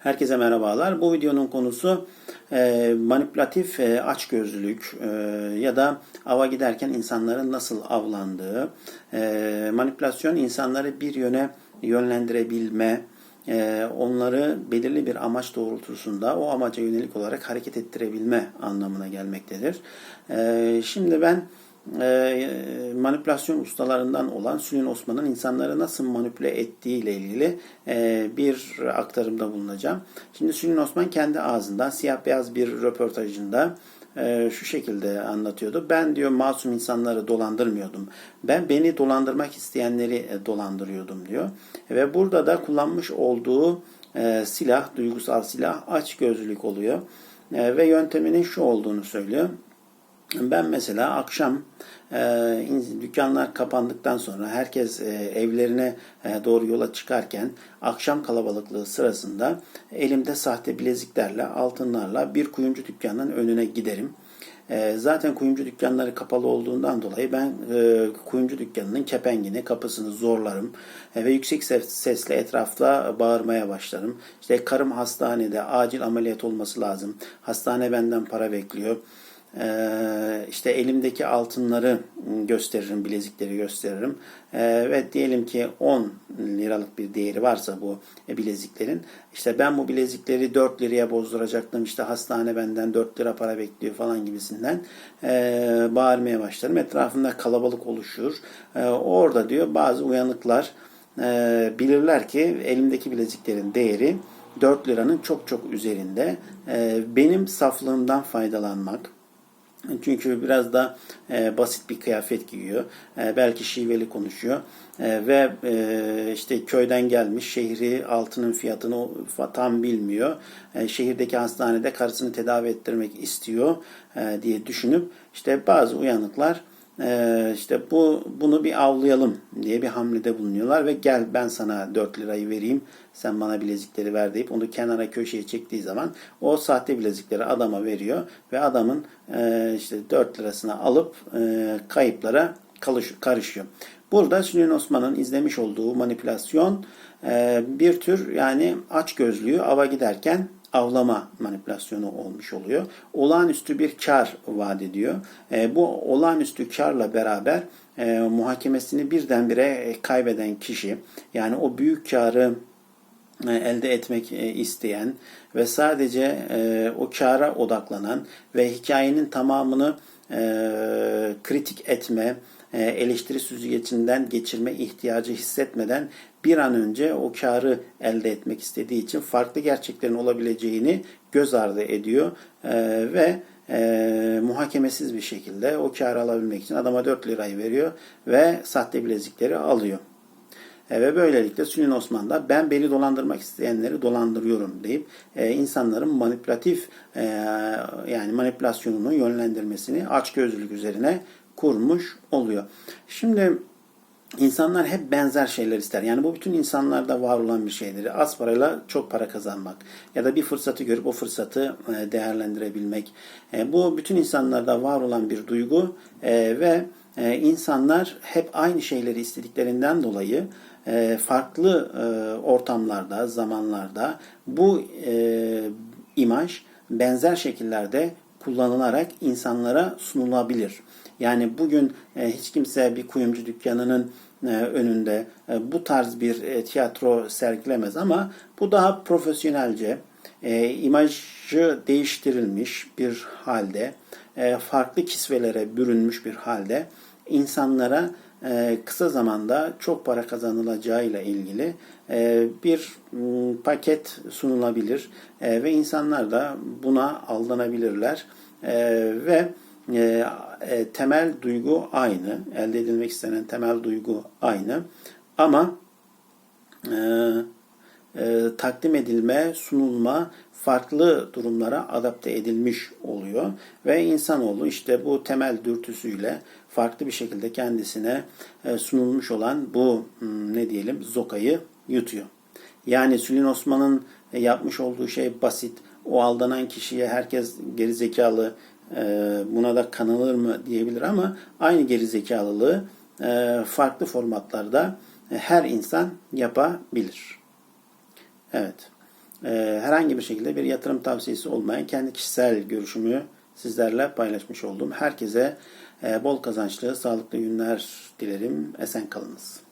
Herkese merhabalar. Bu videonun konusu e, manipülatif e, açgözlülük e, ya da ava giderken insanların nasıl avlandığı. E, manipülasyon insanları bir yöne yönlendirebilme, e, onları belirli bir amaç doğrultusunda o amaca yönelik olarak hareket ettirebilme anlamına gelmektedir. E, şimdi ben e, manipülasyon ustalarından olan Sülün Osman'ın insanları nasıl manipüle ettiği ile ilgili e, bir aktarımda bulunacağım. Şimdi Sülün Osman kendi ağzından siyah beyaz bir röportajında e, şu şekilde anlatıyordu. Ben diyor masum insanları dolandırmıyordum. Ben beni dolandırmak isteyenleri e, dolandırıyordum diyor. Ve burada da kullanmış olduğu silah, duygusal silah açgözlülük oluyor. Ve yönteminin şu olduğunu söylüyor. Ben mesela akşam e, dükkanlar kapandıktan sonra herkes e, evlerine e, doğru yola çıkarken akşam kalabalıklığı sırasında elimde sahte bileziklerle, altınlarla bir kuyumcu dükkanının önüne giderim. Zaten kuyumcu dükkanları kapalı olduğundan dolayı ben kuyumcu dükkanının kepengini, kapısını zorlarım ve yüksek sesle etrafta bağırmaya başlarım. İşte karım hastanede, acil ameliyat olması lazım. Hastane benden para bekliyor. Ee, işte elimdeki altınları gösteririm, bilezikleri gösteririm. Ee, ve diyelim ki 10 liralık bir değeri varsa bu bileziklerin. işte ben bu bilezikleri 4 liraya bozduracaktım. İşte hastane benden 4 lira para bekliyor falan gibisinden ee, bağırmaya başlarım. Etrafında kalabalık oluşur. orada diyor bazı uyanıklar bilirler ki elimdeki bileziklerin değeri 4 liranın çok çok üzerinde. benim saflığımdan faydalanmak, çünkü biraz da e, basit bir kıyafet giyiyor. E, belki şiveli konuşuyor. E, ve e, işte köyden gelmiş şehri altının fiyatını tam bilmiyor. E, şehirdeki hastanede karısını tedavi ettirmek istiyor e, diye düşünüp işte bazı uyanıklar e, işte bu bunu bir avlayalım diye bir hamlede bulunuyorlar ve gel ben sana 4 lirayı vereyim sen bana bilezikleri ver deyip onu kenara köşeye çektiği zaman o sahte bilezikleri adama veriyor ve adamın e, işte 4 lirasını alıp e, kayıplara karışıyor. Burada Süleyman Osman'ın izlemiş olduğu manipülasyon e, bir tür yani aç gözlüğü ava giderken avlama manipülasyonu olmuş oluyor. Olağanüstü bir kar vaat ediyor. E, bu olağanüstü karla beraber e, muhakemesini birdenbire e, kaybeden kişi yani o büyük karı e, elde etmek e, isteyen ve sadece o kara odaklanan ve hikayenin tamamını kritik etme, eleştiri süzgecinden geçirme ihtiyacı hissetmeden bir an önce o karı elde etmek istediği için farklı gerçeklerin olabileceğini göz ardı ediyor ve e, muhakemesiz bir şekilde o karı alabilmek için adama 4 lirayı veriyor ve sahte bilezikleri alıyor. E, ve böylelikle Süleyman Osman da ben beni dolandırmak isteyenleri dolandırıyorum deyip e, insanların manipülatif e, yani manipülasyonunu yönlendirmesini açgözlülük üzerine kurmuş oluyor. Şimdi İnsanlar hep benzer şeyler ister. Yani bu bütün insanlarda var olan bir şeydir. Az parayla çok para kazanmak ya da bir fırsatı görüp o fırsatı e, değerlendirebilmek. E, bu bütün insanlarda var olan bir duygu e, ve insanlar hep aynı şeyleri istediklerinden dolayı farklı ortamlarda, zamanlarda bu imaj benzer şekillerde kullanılarak insanlara sunulabilir. Yani bugün e, hiç kimse bir kuyumcu dükkanının e, önünde e, bu tarz bir tiyatro sergilemez ama bu daha profesyonelce, imajı değiştirilmiş bir halde, farklı kisvelere bürünmüş bir halde insanlara kısa zamanda çok para kazanılacağıyla ilgili bir paket sunulabilir ve insanlar da buna aldanabilirler ve e, e, temel duygu aynı. Elde edilmek istenen temel duygu aynı. Ama e, e, takdim edilme, sunulma farklı durumlara adapte edilmiş oluyor. Ve insanoğlu işte bu temel dürtüsüyle farklı bir şekilde kendisine e, sunulmuş olan bu hmm, ne diyelim zokayı yutuyor. Yani Sülün Osman'ın yapmış olduğu şey basit. O aldanan kişiye herkes geri zekalı, buna da kanılır mı diyebilir ama aynı gerizekalılığı e, farklı formatlarda her insan yapabilir. Evet. e, herhangi bir şekilde bir yatırım tavsiyesi olmayan kendi kişisel görüşümü sizlerle paylaşmış oldum. Herkese e, bol kazançlı, sağlıklı günler dilerim. Esen kalınız.